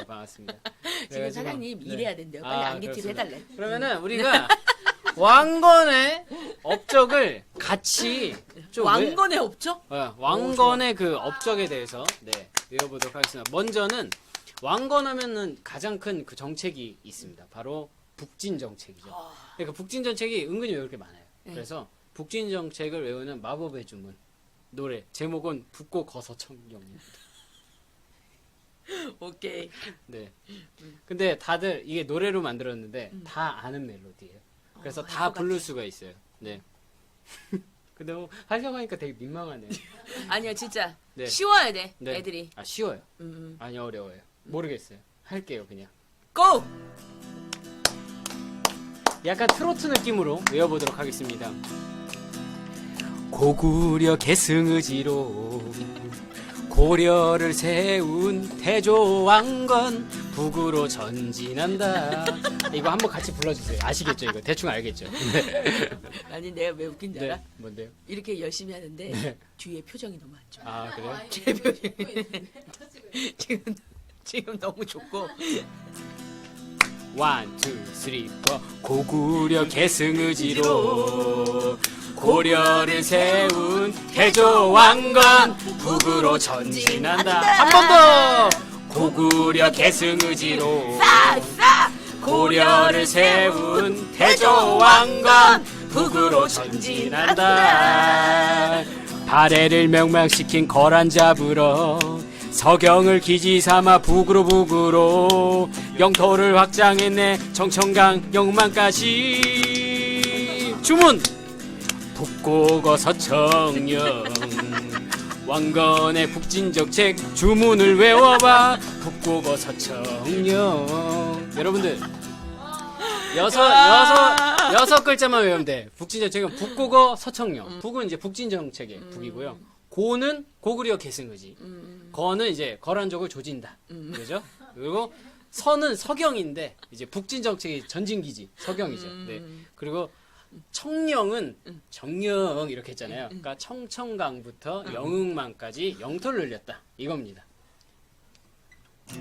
네, 반갑습니다. 지금 그래가지고, 사장님 네. 일해야 된대요. 빨리 아, 안개팁 그렇습니다. 해달래. 그러면은 우리가 왕건의 업적을 같이 좀 왕건의 업적? 외- 어, 왕건의 그 업적에 대해서 네, 외워보도록 하겠습니다. 먼저는 왕건하면은 가장 큰 그 정책이 있습니다. 바로 북진 정책이죠. 아. 그러니까 북진 정책이 은근히 외울 게 많아요. 네. 그래서 북진 정책을 외우는 마법의 주문 노래 제목은 북고 거서청령입니다. 오케이. 네. 근데 다들 이게 노래로 만들었는데 다 아는 멜로디예요. 그래서 어, 다 알것 부를 같아. 수가 있어요. 네. 근데 뭐 하려고 하니까 되게 민망하네요. 아니야 진짜 네. 쉬워야 돼 네. 애들이. 아 쉬워요. 음. 아니 어려워요. 모르겠어요. 할게요 그냥. 고! 약간 트로트 느낌으로 외워보도록 하겠습니다. 고구려 계승의지로 고려를 세운 태조왕건 북으로 전진한다. 이거 한번 같이 불러주세요. 아시겠죠 이거 대충 알겠죠? 네. 아니 내가 왜 웃긴 줄 알아? 네. 뭔데요? 이렇게 열심히 하는데 네. 뒤에 표정이 너무 안 좋아. 아 그래요? 뒤에 표정이 지금 지금 너무 좋고 원, 투, 쓰리, 포. 고구려 계승의지로 고려를 세운 태조왕건 북으로 전진한다. 한 번 더. 고구려 계승 의지로 고려를 세운 태조왕건 북으로 전진한다. 발해를 명망시킨 거란 잡으러 서경을 기지 삼아 북으로 북으로 영토를 확장했네 정청강 영만까지 주문 북고거 서 청령 왕건의 북진정책 주문을 외워봐 북고거 서 청령 여러분들 여섯 여섯 여섯 글자만 외우면 돼. 북진정책은 북국어 서청령. 북은 이제 북진정책의 북이고요. 고는 고구려 계승의지. 거는 이제 거란족을 조진다. 그죠? 그리고 서는 서경인데 이제 북진정책이 전진기지 서경이죠. 네. 그리고 청령은 정령 이렇게 했잖아요. 그러니까 청청강부터 영흥만까지 영토를 늘렸다. 이겁니다.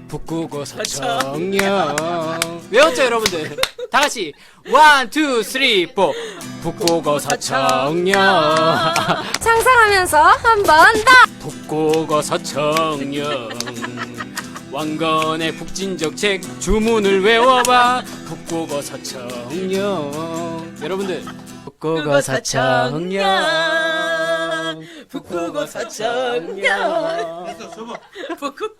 북국어 서청령. 외웠죠 여러분들? 다 같이 원, 투, 쓰리, 포 북국어 서청령. 상상하면서 한 번 더! 북국어 서청령 왕건의 북진정책 주문을 외워봐. 북국어 서청령 여러분들 북국어 서청령 북국어 서청령 북국